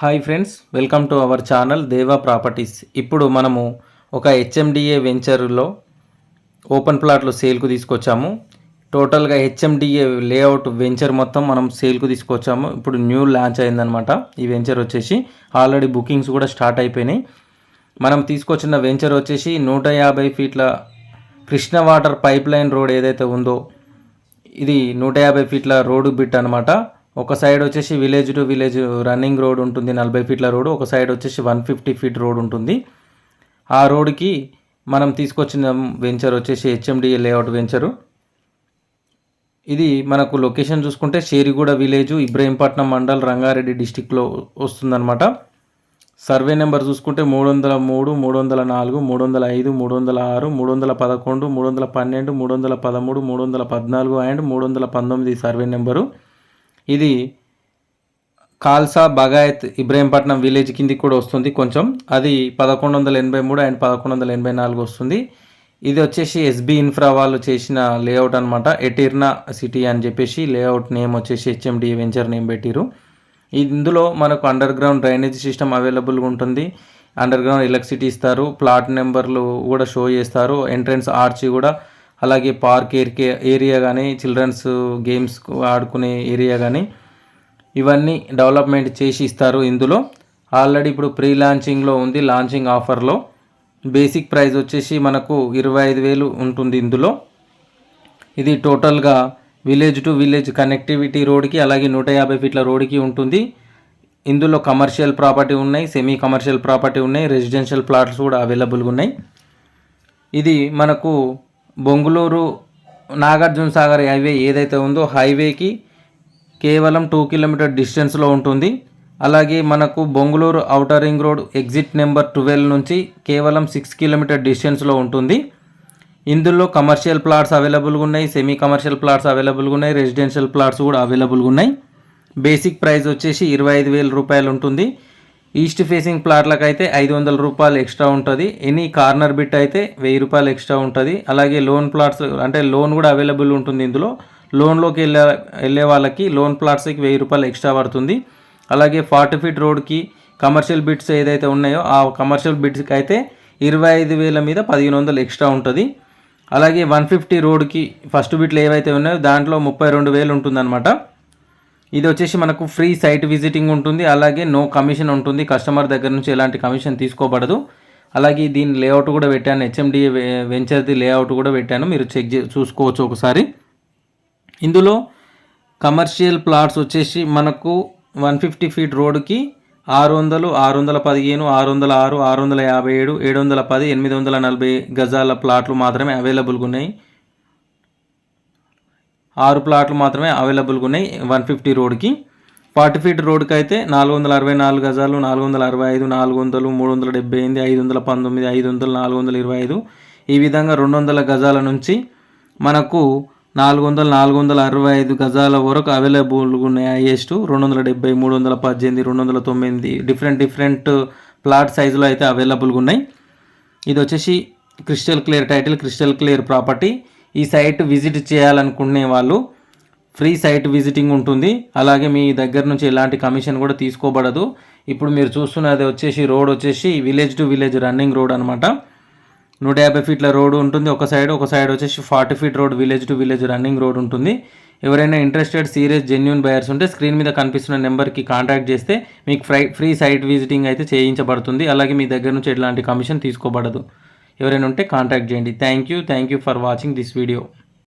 Hi friends welcome to our channel Deva properties. ఇప్పుడు మనము ఒక హెచ్ఎండిఏ వెంచర్లో ఓపెన్ ప్లాట్లు సేల్కు తీసుకొచ్చాము. టోటల్గా హెచ్ఎండిఏ లేఅవుట్ వెంచర్ మొత్తం మనం సేల్కు తీసుకొచ్చాము. ఇప్పుడు న్యూ లాంచ్ అయిందనమాట ఈ వెంచర్ వచ్చేసి ఆల్రెడీ బుకింగ్స్ కూడా స్టార్ట్ అయిపోయినాయి. మనం తీసుకొచ్చిన వెంచర్ వచ్చేసి నూట యాభై ఫీట్ల Krishna water pipeline road ఏదైతే ఉందో ఇది నూట యాభై ఫీట్ల రోడ్డు బిట్ అనమాట ఒక సైడ్ వచ్చేసి village to village running road ఉంటుంది నలభై ఫీట్ల రోడ్ ఒక సైడ్ వచ్చేసి వన్ ఫిఫ్టీ ఫీట్ రోడ్ ఉంటుంది. ఆ రోడ్కి మనం తీసుకొచ్చిన వెంచర్ వచ్చేసి హెచ్ఎండిఏ లేఅవుట్ వెంచరు ఇది మనకు లొకేషన్ చూసుకుంటే షేరిగూడ విలేజ్ ఇబ్రహీంపట్నం మండల్ రంగారెడ్డి డిస్టిక్లో వస్తుందన్నమాట. సర్వే నెంబర్ చూసుకుంటే మూడు వందల మూడు మూడు వందల నాలుగు మూడు వందల ఐదు మూడు వందల ఆరు మూడు వందల పదకొండు మూడు వందల పన్నెండు మూడు వందల పదమూడు మూడు వందల పద్నాలుగు అండ్ మూడు వందల పంతొమ్మిది సర్వే నెంబరు ఇది కాల్సా బగాయత్ ఇబ్రహీంపట్నం విలేజ్ కిందికి కూడా వస్తుంది కొంచెం. అది పదకొండు వందల ఎనభై మూడు అండ్ పదకొండు వందల ఎనభై నాలుగు వస్తుంది. ఇది వచ్చేసి ఎస్బి ఇన్ఫ్రా వాళ్ళు చేసిన లేఅవుట్ అనమాట ఎటిర్నా సిటీ అని చెప్పేసి లేఅవుట్ నేమ్ వచ్చేసి హెచ్ఎండి వెంచర్ నేమ్ పెట్టిరు ఇందులో మనకు అండర్ గ్రౌండ్ డ్రైనేజ్ సిస్టమ్ అవైలబుల్గా ఉంటుంది. అండర్ గ్రౌండ్ ఎలక్ట్రిసిటీ ఇస్తారు. ప్లాట్ నెంబర్లు కూడా షో చేస్తారు. ఎంట్రన్స్ ఆర్చి కూడా అలాగే పార్క్ ఏరియా కానీ చిల్డ్రన్స్ గేమ్స్ ఆడుకునే ఏరియా కానీ ఇవన్నీ డెవలప్మెంట్ చేసి ఇస్తారు ఇందులో. ఆల్రెడీ ఇప్పుడు ప్రీ లాంచింగ్లో ఉంది లాంచింగ్ ఆఫర్లో. బేసిక్ ప్రైస్ వచ్చేసి మనకు ఇరవై ఐదు వేలు ఉంటుంది ఇందులో. ఇది టోటల్గా విలేజ్ టు విలేజ్ కనెక్టివిటీ రోడ్కి అలాగే నూట యాభై ఫీట్ల రోడ్కి ఉంటుంది. ఇందులో కమర్షియల్ ప్రాపర్టీ ఉన్నాయి సెమీ కమర్షియల్ ప్రాపర్టీ ఉన్నాయి రెసిడెన్షియల్ ప్లాట్స్ కూడా అవైలబుల్గా ఉన్నాయి. ఇది మనకు బొంగుళూరు నాగార్జున సాగర్ హైవే ఏదైతే ఉందో హైవేకి కేవలం టూ కిలోమీటర్ డిస్టెన్స్లో ఉంటుంది. అలాగే మనకు Bonguluru outer ring road exit number twelve నుంచి కేవలం సిక్స్ కిలోమీటర్ డిస్టెన్స్లో ఉంటుంది. ఇందులో కమర్షియల్ ప్లాట్స్ అవైలబుల్గా ఉన్నాయి సెమీ కమర్షియల్ ప్లాట్స్ అవైలబుల్గా ఉన్నాయి రెసిడెన్షియల్ ప్లాట్స్ కూడా అవైలబుల్గా ఉన్నాయి. బేసిక్ ప్రైస్ వచ్చేసి ఇరవై ఐదు వేల రూపాయలు ఉంటుంది. ఈస్ట్ ఫేసింగ్ ప్లాట్లకు అయితే ఐదు వందల రూపాయలు ఎక్స్ట్రా ఉంటుంది. ఎనీ కార్నర్ బిట్ అయితే వెయ్యి రూపాయలు ఎక్స్ట్రా ఉంటుంది. అలాగే లోన్ ప్లాట్స్ అంటే లోన్ కూడా అవైలబుల్ ఉంటుంది ఇందులో. లోన్లోకి వెళ్ళే వెళ్ళే వాళ్ళకి లోన్ ప్లాట్స్కి వెయ్యి రూపాయలు ఎక్స్ట్రా పడుతుంది. అలాగే ఫార్టీ ఫీట్ రోడ్కి కమర్షియల్ బిట్స్ ఏదైతే ఉన్నాయో ఆ కమర్షియల్ బిట్స్కి అయితే ఇరవై ఐదు వేల మీద పదిహేను వందలు ఎక్స్ట్రా ఉంటుంది. అలాగే వన్ ఫిఫ్టీ రోడ్కి ఫస్ట్ బిట్లు ఏవైతే ఉన్నాయో దాంట్లో ముప్పై రెండు వేలు ఉంటుందన్నమాట. ఇది వచ్చేసి మనకు ఫ్రీ సైట్ విజిటింగ్ ఉంటుంది అలాగే నో కమిషన్ ఉంటుంది. కస్టమర్ దగ్గర నుంచి ఎలాంటి కమిషన్ తీసుకోబడదు. అలాగే దీని లేఅవుట్ కూడా పెట్టాను హెచ్ఎండిఏ వెంచర్ది లేఅవుట్ కూడా పెట్టాను. మీరు చెక్ చే చూసుకోవచ్చు ఒకసారి. ఇందులో కమర్షియల్ ప్లాట్స్ వచ్చేసి మనకు వన్ ఫిఫ్టీ ఫీట్ రోడ్కి ఆరు వందలు ఆరు వందల పదిహేను ఆరు వందల ఆరు ఆరు వందల యాభై ఏడు ఏడు వందల పది ఎనిమిది వందల నలభై గజాల ప్లాట్లు మాత్రమే అవైలబుల్గా ఉన్నాయి. ఆరు ప్లాట్లు మాత్రమే అవైలబుల్గా ఉన్నాయి. వన్ ఫిఫ్టీ రోడ్కి. ఫార్టీ ఫీట్ రోడ్కి అయితే నాలుగు వందల అరవై నాలుగు గజాలు నాలుగు వందల అరవై ఐదు నాలుగు వందలు మూడు వందల డెబ్బై ఎనిమిది ఐదు వందల పంతొమ్మిది ఐదు వందలు నాలుగు వందల ఇరవై ఐదు. ఈ విధంగా రెండు వందల గజాల నుంచి మనకు నాలుగు వందల నాలుగు వందల అరవై ఐదు గజాల వరకు అవైలబుల్గా ఉన్నాయి హైయెస్ట్. రెండు వందల డెబ్బై మూడు వందల పద్దెనిమిది రెండు వందల తొమ్మిది డిఫరెంట్ డిఫరెంట్ ప్లాట్ సైజులో అయితే అవైలబుల్గా ఉన్నాయి. ఇది వచ్చేసి crystal clear title crystal clear property. ఈ సైట్ విజిట్ చేయాలనుకునే వాళ్ళు ఫ్రీ సైట్ విజిటింగ్ ఉంటుంది. అలాగే మీ దగ్గర నుంచి ఎలాంటి కమిషన్ కూడా తీసుకోబడదు. ఇప్పుడు మీరు చూస్తున్నది వచ్చేసి రోడ్ వచ్చేసి village to village running road అనమాట నూట యాభై ఫీట్ల రోడ్ ఉంటుంది ఒక సైడ్ ఒక సైడ్ వచ్చేసి forty feet road village to village running road ఉంటుంది. ఎవరైనా ఇంట్రెస్టెడ్ సీరియస్ జెన్యున్ బయర్స్ ఉంటే స్క్రీన్ మీద కనిపిస్తున్న నెంబర్కి కాంటాక్ట్ చేస్తే మీకు ఫ్రై ఫ్రీ సైట్ విజిటింగ్ అయితే చేయించబడుతుంది. అలాగే మీ దగ్గర నుంచి ఎలాంటి కమిషన్ తీసుకోబడదు. ఎవరైనా ఉంటే కాంటాక్ట్ చేయండి. Thank you thank you for watching this video